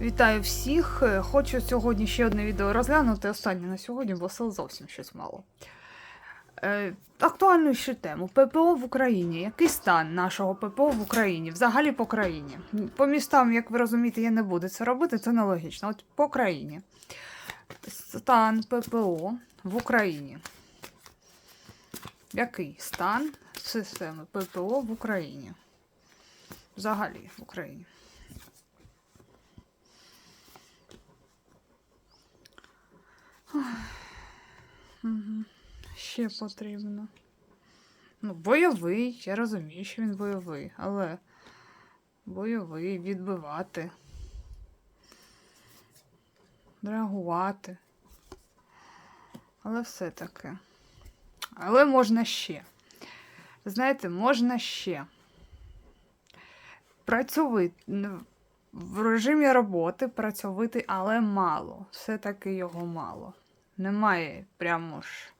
Вітаю всіх. Е, Хочу сьогодні ще одне відео розглянути. Останнє на сьогодні, бо сил зовсім щось мало. Е, актуальну ще тему. ППО в Україні. Який стан нашого ППО в Україні? Взагалі по країні. По містам, як ви розумієте, я не буду це робити, це нелогічно. От по країні. Стан ППО в Україні. Який стан системи ППО в Україні? Взагалі в Україні. Ще потрібно. Ну, бойовий, я розумію, що він бойовий, але бойовий, відбивати, реагувати. Але все таки. Але можна ще. Знаєте, можна ще. Працьовити в режимі роботи працьовитий, але мало. Все-таки його мало. Немає прямо ж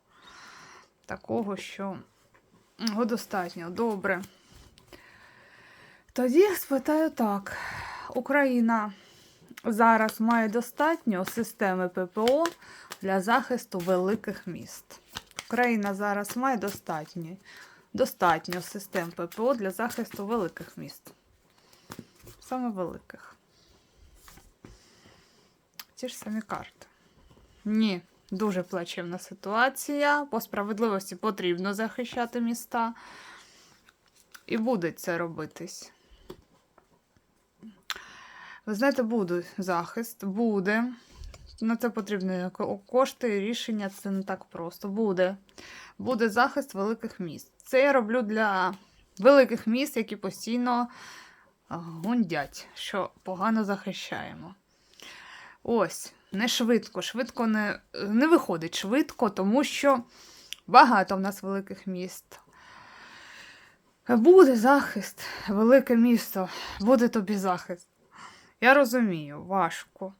такого, що його достатньо. Добре. Тоді спитаю так: Україна зараз має достатньо системи ППО для захисту великих міст. Україна зараз має достатньо, достатньо систем ППО для захисту великих міст. Саме великих. Ті ж самі карти. Ні, дуже плачевна ситуація. По справедливості потрібно захищати міста. І буде це робитись. Ви знаєте, буде захист, буде. На це потрібні кошти рішення, це не так просто. Буде. Буде захист великих міст. Це я роблю для великих міст, які постійно гундять, що погано захищаємо. Ось, не швидко. Швидко не, не виходить швидко, тому що багато в нас великих міст. Буде захист, велике місто, буде тобі захист. Я розумію, важко.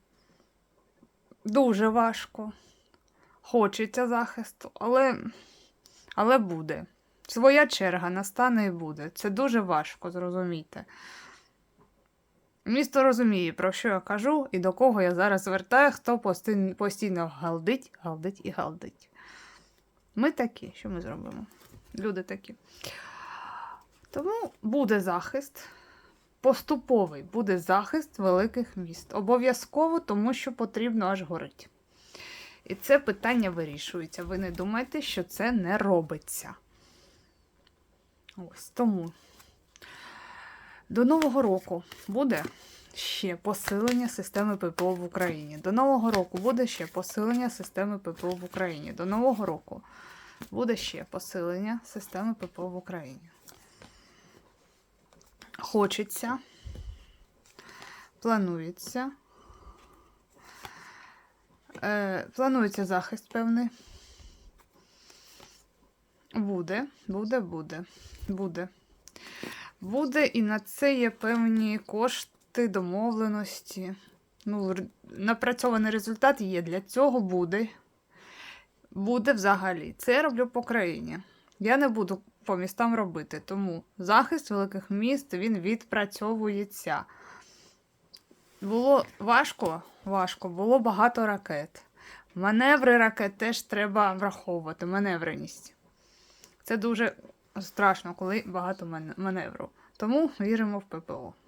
Дуже важко. Хочеться захисту, але, але буде. Своя черга настане і буде. Це дуже важко, зрозумійте. Місто розуміє, про що я кажу і до кого я зараз звертаю, хто постійно галдить, галдить і галдить. Ми такі, що ми зробимо? Люди такі. Тому буде захист. Поступовий буде захист великих міст. Обов'язково, тому що потрібно аж горить. І це питання вирішується. Ви не думайте, що це не робиться. Ось тому. До Нового року буде ще посилення системи ППО в Україні. До Нового року буде ще посилення системи ППО в Україні. До Нового року буде ще посилення системи ППО в Україні. Хочеться, планується. Е, планується захист певний. Буде, буде, буде, буде. Буде, і на це є певні кошти, домовленості. Ну, напрацьований результат є. Для цього буде. Буде взагалі. Це я роблю по країні. Я не буду по містам робити, тому захист великих міст він відпрацьовується. Було важко, важко, було багато ракет. Маневри ракет теж треба враховувати, маневреність. Це дуже страшно, коли багато мане- маневру. Тому віримо в ППО.